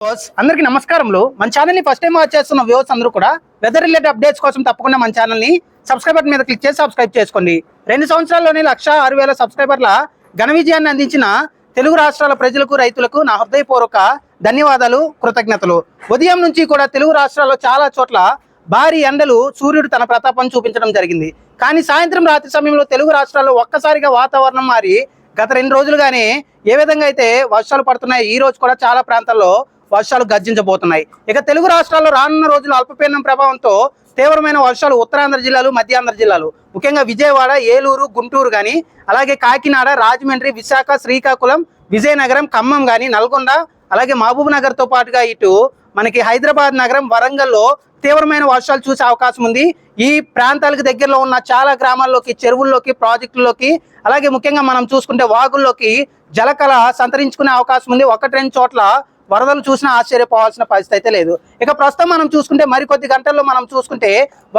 అందరికి అందరికీ నమస్కారములు. మన ఛానల్ని ఫస్ట్ టైం వాచ్ చేస్తున్న వ్యూవర్స్ అందరూ కూడా వెదర్ రిలేటెడ్ అప్డేట్స్ కోసం తప్పకుండా మన ఛానల్ని సబ్స్క్రైబ్ బటన్ మీద క్లిక్ చేసి సబ్స్క్రైబ్ చేసుకోండి. రెండు సంవత్సరాల్లోనే లక్ష ఆరు వేల సబ్స్క్రైబర్ల ఘన విజయాన్ని అందించిన తెలుగు రాష్ట్రాల ప్రజలకు రైతులకు నా హృదయపూర్వక ధన్యవాదాలు కృతజ్ఞతలు. ఉదయం నుంచి కూడా తెలుగు రాష్ట్రాల్లో చాలా చోట్ల భారీ ఎండలు సూర్యుడు తన ప్రతాపం చూపించడం జరిగింది. కానీ సాయంత్రం రాత్రి సమయంలో తెలుగు రాష్ట్రాల్లో ఒక్కసారిగా వాతావరణం మారి గత రెండు రోజులుగానే ఏ విధంగా అయితే వర్షాలు పడుతున్నాయి ఈ రోజు కూడా చాలా ప్రాంతాల్లో వర్షాలు గర్జించబోతున్నాయి. ఇక తెలుగు రాష్ట్రాల్లో రానున్న రోజులు అల్పపీడనం ప్రభావంతో తీవ్రమైన వర్షాలు ఉత్తరాంధ్ర జిల్లాలు మధ్యాంధ్ర జిల్లాలు. ముఖ్యంగా విజయవాడ ఏలూరు గుంటూరు కానీ అలాగే కాకినాడ రాజమండ్రి విశాఖ శ్రీకాకుళం విజయనగరం ఖమ్మం కానీ నల్గొండ అలాగే మహబూబ్ నగర్తో పాటుగా ఇటు మనకి హైదరాబాద్ నగరం వరంగల్లో తీవ్రమైన వర్షాలు చూసే అవకాశం ఉంది. ఈ ప్రాంతాలకు దగ్గరలో ఉన్న చాలా గ్రామాల్లోకి చెరువుల్లోకి ప్రాజెక్టుల్లోకి అలాగే ముఖ్యంగా మనం చూసుకుంటే వాగుల్లోకి జలకళ సంతరించుకునే అవకాశం ఉంది. ఒకటి రెండు చోట్ల వరదలు చూసినా ఆశ్చర్యపోవాల్సిన పరిస్థితి అయితే లేదు. ఇక ప్రస్తుతం మనం చూసుకుంటే మరికొద్ది గంటల్లో మనం చూసుకుంటే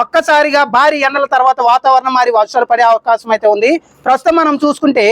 ఒక్కసారిగా భారీ ఎండల తర్వాత వాతావరణం మారి వర్షాలు పడే అవకాశం అయితే ఉంది. ప్రస్తుతం మనం చూసుకుంటే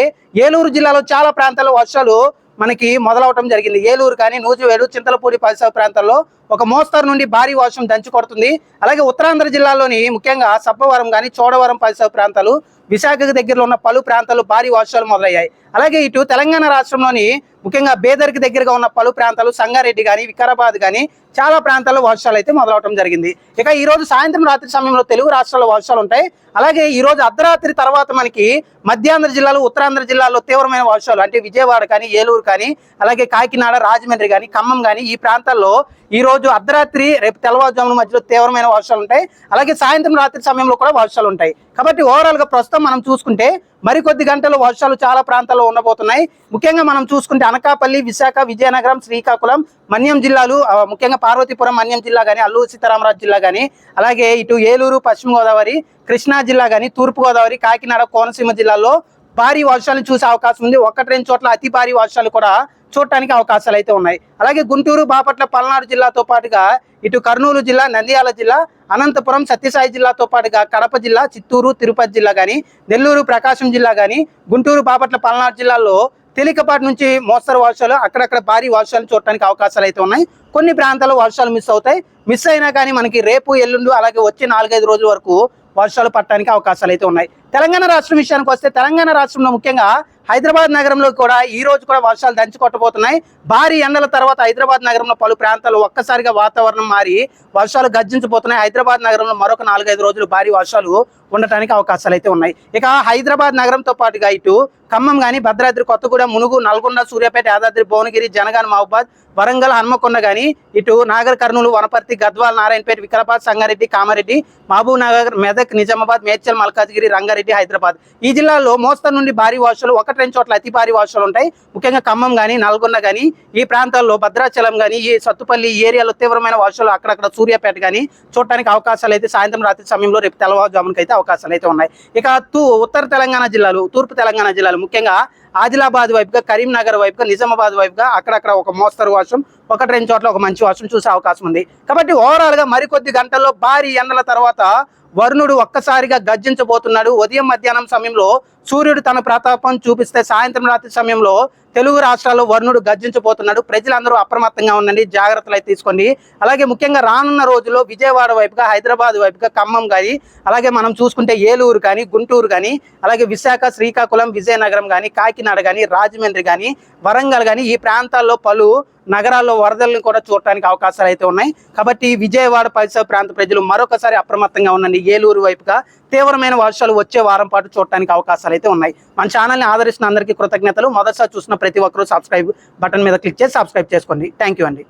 ఏలూరు జిల్లాలో చాలా ప్రాంతాల్లో వర్షాలు మనకి మొదలవటం జరిగింది. ఏలూరు కానీ నూజివేడు చింతలపూడి పరిసర ప్రాంతాల్లో ఒక మోస్తరు నుండి భారీ వర్షం దంచి కొడుతుంది. అలాగే ఉత్తరాంధ్ర జిల్లాలోని ముఖ్యంగా సబ్బవరం కానీ చోడవరం పరిసర ప్రాంతాలు విశాఖకు దగ్గరలో ఉన్న పలు ప్రాంతాలు భారీ వర్షాలు మొదలయ్యాయి. అలాగే ఇటు తెలంగాణ రాష్ట్రంలోని ముఖ్యంగా బేదర్కి దగ్గరగా ఉన్న పలు ప్రాంతాలు సంగారెడ్డి కానీ వికారాబాద్ కానీ చాలా ప్రాంతాల్లో వర్షాలు అయితే మొదలవటం జరిగింది. ఇక ఈ రోజు సాయంత్రం రాత్రి సమయంలో తెలుగు రాష్ట్రాల్లో వర్షాలు ఉంటాయి. అలాగే ఈ రోజు అర్ధరాత్రి తర్వాత మనకి మధ్యాంధ్ర జిల్లాలు ఉత్తరాంధ్ర జిల్లాల్లో తీవ్రమైన వర్షాలు అంటే విజయవాడ కానీ ఏలూరు కానీ అలాగే కాకినాడ రాజమండ్రి కానీ ఖమ్మం కానీ ఈ ప్రాంతాల్లో ఈ రోజు అర్ధరాత్రి రేపు తెల్లవారుజామున మధ్యలో తీవ్రమైన వర్షాలు ఉంటాయి. అలాగే సాయంత్రం రాత్రి సమయంలో కూడా వర్షాలు ఉంటాయి. కాబట్టి ఓవరాల్గా ప్రస్తుతం మనం చూసుకుంటే మరికొద్ది గంటలు వర్షాలు చాలా ప్రాంతాల్లో ఉండబోతున్నాయి. ముఖ్యంగా మనం చూసుకుంటే అనకాపల్లి విశాఖ విజయనగరం శ్రీకాకుళం మన్యం జిల్లాలు ముఖ్యంగా పార్వతీపురం మన్యం జిల్లా కానీ అల్లూరు సీతారామరాజు జిల్లా కానీ అలాగే ఇటు ఏలూరు పశ్చిమ గోదావరి కృష్ణా జిల్లా కానీ తూర్పుగోదావరి కాకినాడ కోనసీమ జిల్లాలో భారీ వర్షాలు చూసే అవకాశం ఉంది. ఒకటి రెండు చోట్ల అతి భారీ వర్షాలు కూడా చూడటానికి అవకాశాలు అయితే ఉన్నాయి. అలాగే గుంటూరు బాపట్ల పల్నాడు జిల్లాతో పాటుగా ఇటు కర్నూలు జిల్లా నంద్యాల జిల్లా అనంతపురం సత్యసాయి జిల్లాతో పాటుగా కడప జిల్లా చిత్తూరు తిరుపతి జిల్లా కానీ నెల్లూరు ప్రకాశం జిల్లా కానీ గుంటూరు బాపట్ల పల్నాడు జిల్లాల్లో తేలికపాటి నుంచి మోస్తరు వర్షాలు అక్కడక్కడ భారీ వర్షాలు చూడటానికి అవకాశాలు అయితే ఉన్నాయి. కొన్ని ప్రాంతాల్లో వర్షాలు మిస్ అవుతాయి. మిస్ అయినా కానీ మనకి రేపు ఎల్లుండు అలాగే వచ్చే నాలుగైదు రోజుల వరకు వర్షాలు పడటానికి అవకాశాలు అయితే ఉన్నాయి. తెలంగాణ రాష్ట్రం విషయానికి వస్తే తెలంగాణ రాష్ట్రంలో ముఖ్యంగా హైదరాబాద్ నగరంలో కూడా ఈ రోజు కూడా వర్షాలు దంచి కొట్టబోతున్నాయి. భారీ ఎండల తర్వాత హైదరాబాద్ నగరంలో పలు ప్రాంతాలు ఒక్కసారిగా వాతావరణం మారి వర్షాలు గర్జించబోతున్నాయి. హైదరాబాద్ నగరంలో మరొక నాలుగైదు రోజులు భారీ వర్షాలు ఉండటానికి అవకాశాలు అయితే ఉన్నాయి. ఇక హైదరాబాద్ నగరంతో పాటుగా ఇటు ఖమ్మం కానీ భద్రాద్రి కొత్తగూడెం మునుగు నల్గొండ సూర్యాపేట యాదాద్రి భువనగిరి జనగాన్ మహబాద్ వరంగల్ హన్మకొండ కానీ ఇటు నాగర్ కర్నూలు వనపర్తి గద్వాల్ నారాయణపేట వికారాబాద్ సంగారెడ్డి కామారెడ్డి మహబూబ్ నగర్ మెదక్ నిజామాబాద్ మేడ్చల్ మల్కాజ్గిరి రంగారెడ్డి హైదరాబాద్. ఈ జిల్లాలో మోస్తరు నుండి భారీ వర్షాలు ఒకటి రెండు చోట్ల అతి భారీ వర్షాలు ఉంటాయి. ముఖ్యంగా ఖమ్మం కానీ నల్గొండ కానీ ఈ ప్రాంతాల్లో భద్రాచలం కానీ ఈ సత్తుపల్లి ఈ ఏరియాలో తీవ్రమైన వర్షాలు అక్కడక్కడ సూర్యాపేట కానీ చూడటానికి అవకాశాలు అయితే సాయంత్రం రాత్రి సమయంలో రేపు తెల్లవారుజామునకి అయితే అవకాశాలు అయితే ఉన్నాయి. ఇక తూ ఉత్తర తెలంగాణ జిల్లాలు తూర్పు తెలంగాణ జిల్లాలు ముఖ్యంగా ఆదిలాబాద్ వైపుగా కరీంనగర్ వైపుగా నిజామాబాద్ వైపుగా అక్కడక్కడ ఒక మోస్తరు వర్షం ఒకటి రెండు చోట్ల ఒక మంచి వర్షం చూసే అవకాశం ఉంది. కాబట్టి ఓవరాల్గా మరికొద్ది గంటల్లో భారీ ఎండల తర్వాత వరుణుడు ఒక్కసారిగా గర్జించబోతున్నాడు. ఉదయం మధ్యాహ్నం సమయంలో సూర్యుడు తన ప్రతాపం చూపిస్తే సాయంత్రం రాత్రి సమయంలో తెలుగు రాష్ట్రాల్లో వరుణుడు గర్జించబోతున్నాడు. ప్రజలందరూ అప్రమత్తంగా ఉండండి జాగ్రత్తలు అయితే తీసుకోండి. అలాగే ముఖ్యంగా రానున్న రోజుల్లో విజయవాడ వైపుగా హైదరాబాద్ వైపుగా ఖమ్మం కానీ అలాగే మనం చూసుకుంటే ఏలూరు కానీ గుంటూరు కానీ అలాగే విశాఖ శ్రీకాకుళం విజయనగరం కానీ కాకినాడ కానీ రాజమండ్రి కానీ వరంగల్ కానీ ఈ ప్రాంతాల్లో పలు నగరాల్లో వరదలను కూడా చూడటానికి అవకాశాలు అయితే ఉన్నాయి. కాబట్టి విజయవాడ పరిసర ప్రాంత ప్రజలు మరొకసారి అప్రమత్తంగా ఉండండి. ఏలూరు వైపుగా తీవ్రమైన వర్షాలు వచ్చే వారం పాటు చూడటానికి అవకాశాలు అయితే ఉన్నాయి. మన ఛానల్ని ఆదరిస్తున్న అందరికీ కృతజ్ఞతలు. మొదటిసారి చూసిన ప్రతి ఒక్కరూ సబ్స్క్రైబ్ బటన్ మీద క్లిక్ చేసి సబ్స్క్రైబ్ చేసుకోండి. థ్యాంక్ యూ అండి.